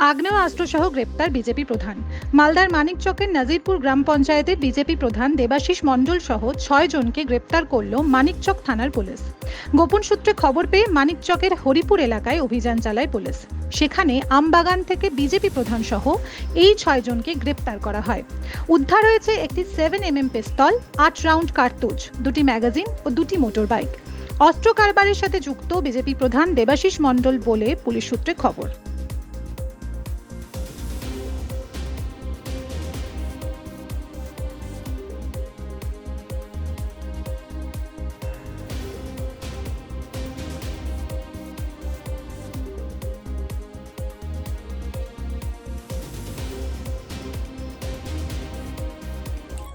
আগ্নেয়াস্ত্রসহ গ্রেপ্তার বিজেপি প্রধান। মালদার মানিকচকের নাজিরপুর গ্রাম পঞ্চায়েতের বিজেপি প্রধান দেবাশিস মণ্ডল সহ ছয় জনকে গ্রেপ্তার করল মানিকচক থানার পুলিশ। গোপন সূত্রে খবর পেয়ে মানিকচকের হরিপুর এলাকায় অভিযান চালায় পুলিশ। সেখানে আমবাগান থেকে বিজেপি প্রধান সহ এই ছয় জনকে গ্রেপ্তার করা হয়। উদ্ধার হয়েছে একটি সেভেন এমএম পিস্তল, আট রাউন্ড কার্তুজ, দুটি ম্যাগাজিন ও দুটি মোটর বাইক অস্ত্র কারবারের সাথে যুক্ত বিজেপি প্রধান দেবাশিস মণ্ডল বলে পুলিশ সূত্রে খবর।